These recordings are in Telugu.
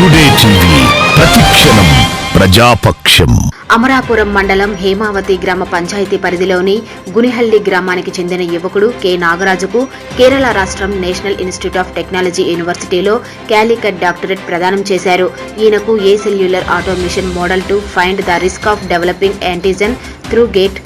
Today TV ప్రజాపక్షం. అమరాపురం మండలం హేమావతి గ్రామ పంచాయతీ పరిధిలోని గునిహల్లి గ్రామానికి చెందిన యువకుడు కె. నాగరాజుకు కేరళ రాష్ట్రం నేషనల్ ఇన్స్టిట్యూట్ ఆఫ్ టెక్నాలజీ యూనివర్సిటీలో క్యాలికట్ డాక్టరేట్ ప్రదానం చేశారు. ఈయనకు a cellular automation model to find the risk of developing antigen through gate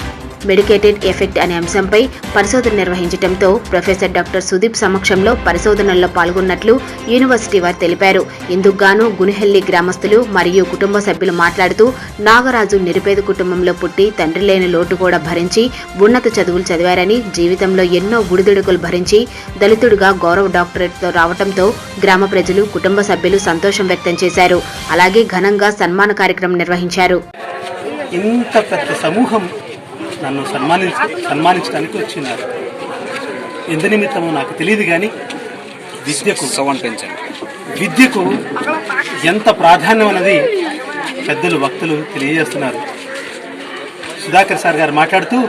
medicated effect అనే అంశంపై పరిశోధన నిర్వహించడంతో ప్రొఫెసర్ డాక్టర్ సుదీప్ సమక్షంలో పరిశోధనల్లో పాల్గొన్నట్లు యూనివర్సిటీ వారు తెలిపారు. ఇందుకుగాను గునిహెల్లి గ్రామస్తులు మరియు కుటుంబ సభ్యులు మాట్లాడుతూ నాగరాజు నిరుపేద కుటుంబంలో పుట్టి తండ్రి లేని లోటు కూడా భరించి ఉన్నత చదువులు చదివారని జీవితంలో ఎన్నో గుడిదుడుకులు భరించి దళితుడిగా గౌరవ డాక్టరేట్తో రావడంతో గ్రామ ప్రజలు కుటుంబ సభ్యులు సంతోషం వ్యక్తం చేశారు. అలాగే ఘనంగా సన్మాన కార్యక్రమం నిర్వహించారు. ఇంత పెద్ద సమూహం నన్ను సన్మానించ సన్మానించడానికి వచ్చినారు. ఎందు నిమిత్తమో నాకు తెలియదు కానీ విద్యకు సౌండ్ పెంచండి. విద్యకు ఎంత ప్రాధాన్యం అన్నది పెద్దలు భక్తులు తెలియజేస్తున్నారు. సుధాకర్ సార్ గారు మాట్లాడుతూ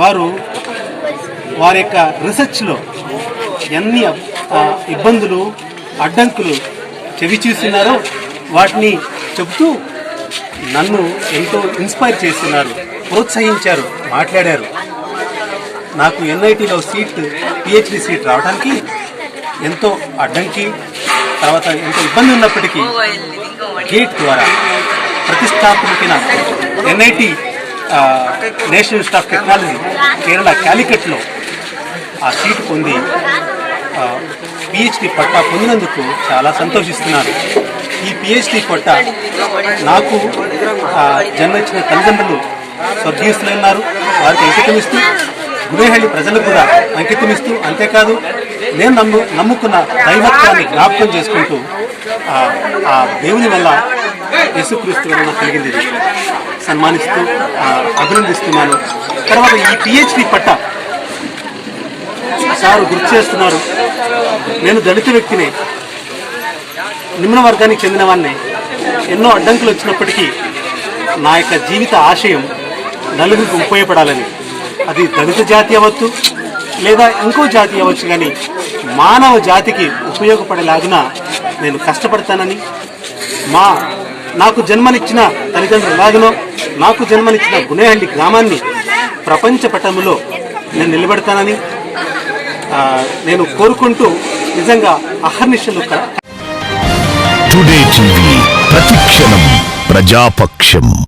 వారు వారి యొక్క రీసెర్చ్లో ఎన్ని ఇబ్బందులు అడ్డంకులు చెవి చూస్తున్నారో వాటిని చెబుతూ నన్ను ఎంతో ఇన్స్పైర్ చేస్తున్నారు. ప్రోత్సహించారు మాట్లాడారు. నాకు ఎన్ఐటిలో సీట్ పిహెచ్డి సీట్ రావడానికి ఎంతో అడ్డంకి తర్వాత ఎంతో ఇబ్బంది ఉన్నప్పటికీ గేట్ ద్వారా ప్రతిష్టాత్మకమైన NIT national institute of technology Kerala క్యాలికట్లో ఆ సీట్ పొంది పిహెచ్డి పట్టా పొందినందుకు చాలా సంతోషిస్తున్నాను. ఈ పిహెచ్డి పట్టా నాకు జన్మించిన తల్లిదండ్రులు స్వర్గీయుస్తున్నారు వారికి అంకితమిస్తూ గురేహళ్ళి ప్రజలకు కూడా అంకితమిస్తూ అంతేకాదు నేను నమ్ము నమ్ముకున్న దైవత్వాన్ని జ్ఞాపకం చేసుకుంటూ ఆ, దేవుని వల్ల యేసుక్రీస్తు వల్ల కలిగింది. సన్మానిస్తూ అభినందిస్తున్నాను. తర్వాత ఈ పిహెచ్డి పట్ట సారు గుర్తు చేస్తున్నారు. నేను దళిత వ్యక్తిని నిమ్న వర్గానికి చెందిన వాడిని ఎన్నో అడ్డంకులు వచ్చినప్పటికీ నా యొక్క జీవిత ఆశయం నలుగురికి ఉపయోగపడాలని. అది దళిత జాతి అవ్వచ్చు లేదా ఇంకో జాతి అవ్వచ్చు కానీ మానవ జాతికి ఉపయోగపడేలాగున నేను కష్టపడతానని మా నాకు జన్మనిచ్చిన తల్లిదండ్రులు ఎలాగనో నాకు జన్మనిచ్చిన గునేహల్లి గ్రామాన్ని ప్రపంచ పటములో నేను నిలబెడతానని నేను కోరుకుంటూ నిజంగా అహర్నిశలు టుడే టీవీ ప్రతిక్షణం ప్రజాపక్షం.